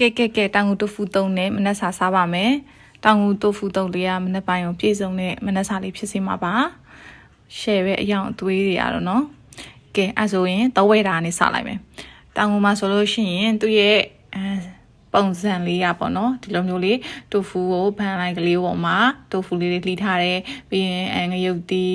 ကဲကဲကဲတောင်ငူတိုဖူတုံးနဲ့မနက်စာစားပါမယ်တောင်ငူတိုဖူတုံးလေးကမနက်ပိုင်းကိုပြည့်စုံတဲ့မနက်စာလေးဖြစ်စေမှာပါ share ပဲအယောင်အသွေးတွေရတော့နော်ကဲအဲ့ဆိုရင်တော့ဝဲတာနဲ့စလိုက်မယ်တောင်ငူမှာဆိုလို့ရှိရင်သူ့ရဲ့အဲပုံစံလေးရပေါ့နော်ဒီလိုမျိုးလေးတိုဖူကိုဖန်လိုက်ကလေးပေါ်မှာတိုဖူလေးတွေလှီထားတယ်ပြီးရင်အဲငရုတ်တီ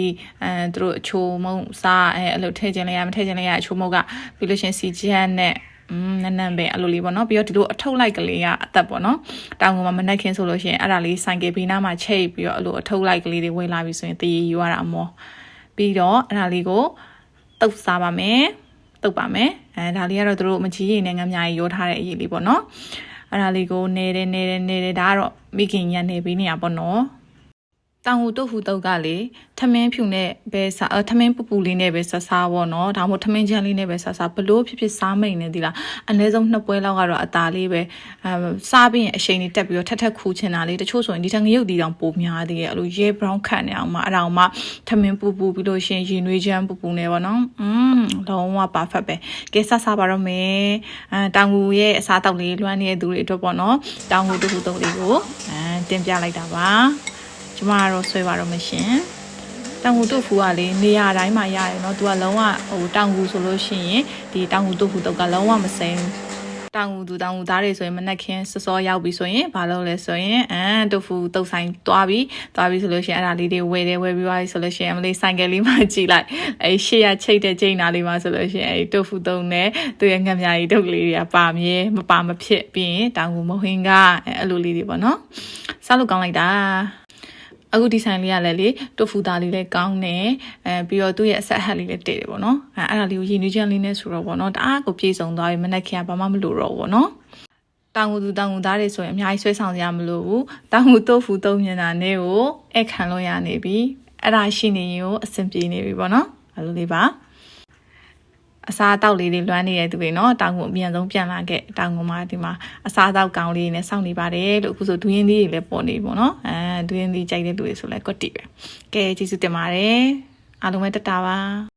အဲသူတို့အချိုမုံစားအဲအဲ့လိုထည့်ခြင်းလေးရမထည့်ခြင်းလေးရအချိုမုံကပြီးလို့ရှရင်စီချန်နဲ့ อืมနန်းနန်းပဲအဲ့လိုလေးပေါ့နော်ပြီးတော့ဒီလိုအထုပ်လိုက်ကလေးကအသက်ပေါ့နော်တောင်ကမှာမနှက်ခင်းဆိုလို့ရှိရင်အဲ့ဒါလေးဆိုင်ကယ်ဘေးနားမှာချိတ်ပြီးတော့အဲ့လိုအထုပ်လိုက်ကလေးတွေဝယ်လာပြီဆိုရင်တည်ယူရတာအမောပြီးတော့အဲ့ဒါလေးကိုတုပ်စားပါမယ်တုပ်ပါမယ်အဲဒါလေးကတော့သူတို့မကြီးရည်နဲ့ငမ်းများကြီးရောထားတဲ့အရေးလေးပေါ့နော်အဲ့ဒါလေးကိုနေတယ်နေတယ်နေတယ်ဒါကတော့မိခင်ညနေပေးနေရပေါ့နော် တောင်ဟူတုတ်ဟူတုတ်ကလေထမင်းဖြူနဲ့ပဲစားအထမင်းပူပူလေးနဲ့ပဲစားစားပေါ့နော်ဒါမှမဟုတ်ထမင်းချမ်းလေးနဲ့ပဲစားစားဘလို့ဖြစ်ဖြစ်စားမိန်နေသီလားအနည်းဆုံးနှစ်ပွဲလောက်ကတော့အตาလေးပဲအဲစားပြီးရင်အရှိန်လေးတက်ပြီးတော့ထက်ထက်ခူချင်တာလေးတချို့ဆိုရင်ဒီထက်ငရုတ်တီတောင်ပိုများသေးရဲ့အဲ့လိုရဲ brown ခတ်နေအောင်မှအဲ့ဒါအောင်မှထမင်းပူပူပြီးလို့ရှရင်ရင်နွေးချမ်းပူပူနေပေါ့နော်อืมလုံးဝ perfect ပဲကဲစားစားပါတော့မယ်အဲတောင်ဟူရဲ့အစားတောက်လေးလွှမ်းနေတဲ့သူတွေအတွက်ပေါ့နော်တောင်ဟူတုတ်ဟူတုတ်လေးကိုအဲတင်ပြလိုက်တာပါ ကျမကတော့ဆွဲပါတော့မရှင်တောင်ဟူတုတ်ဖူကလေနေရာတိုင်းမှာရတယ်เนาะသူကလုံးဝဟိုတောင်ဟူဆိုလို့ရှိရင်ဒီတောင်ဟူတုတ်ဖူတုတ်ကလုံးဝမစိမ်းတောင်ဟူသူတောင်ဟူသားတွေဆိုရင်မနက်ခင်းစောစောရောက်ပြီဆိုရင်ဘာလုပ်လဲဆိုရင်အမ်တုတ်ဖူတုတ်ဆိုင်သွားပြီသွားပြီဆိုလို့ရှိရင်အဲ့ဒါလေးတွေဝယ်တယ်ဝယ်ပြီးသွားပြီဆိုလို့ရှိရင်အမလေးဆိုင်ကယ်လေးမှကြည့်လိုက်အဲ့ရှေ့ရချိတ်တဲ့ချိန်နာလေးမှဆိုလို့ရှိရင်အဲ့တုတ်ဖူတုတ်နဲ့သူရဲ့ငှက်မြားကြီးတုတ်လေးတွေကပါမြဲမပါမဖြစ်ပြီးရင်တောင်ဟူမဟင်းကအဲ့အဲ့လိုလေးတွေပေါ့နော်စားလို့ကောင်းလိုက်တာ အခုဒီဆိုင်လေးကလည်းလေတိုဖူသားလေးလည်းကောင်းတယ်အဲပြီးတော့သူ့ရဲ့အဆက်ဟက်လေးလည်းတည်တယ်ပေါ့နော်အဲအဲ့ဒါလေးကိုရည်နွေးချက်လေးနဲ့ဆိုတော့ပေါ့နော်တအားကိုပြေဆုံးသွားပြီမနက်ခင်းကဘာမှမလိုတော့ဘူးပေါ့နော်တောင်ငူသူတောင်ငူသားတွေဆိုရင်အများကြီးဆွဲဆောင်ကြမလို့ဘူးတောင်ငူတိုဖူတုံးမြင်တာနဲ့ကိုအဲ့ခံလို့ရနေပြီအဲ့ဒါရှိနေရင်ကိုအဆင်ပြေနေပြီပေါ့နော်အဲ့လိုလေးပါ အစားအသောက်လေးတွေလွမ်းနေတဲ့သူတွေနော်တောင်ကုန်အမြန်ဆုံးပြန်လာခဲ့တောင်ကုန်မှာဒီမှာအစားအသောက်ကောင်းလေးနဲ့စောင့်နေပါတယ်လို့အခုဆိုဒွင်းသီးတွေလည်းပေါ်နေပေါ့နော်အဲဒွင်းသီးကြိုက်တဲ့လူတွေဆိုလည်းကွတ်တီပဲကဲကျေးဇူးတင်ပါတယ်အားလုံးပဲတက်တာပါ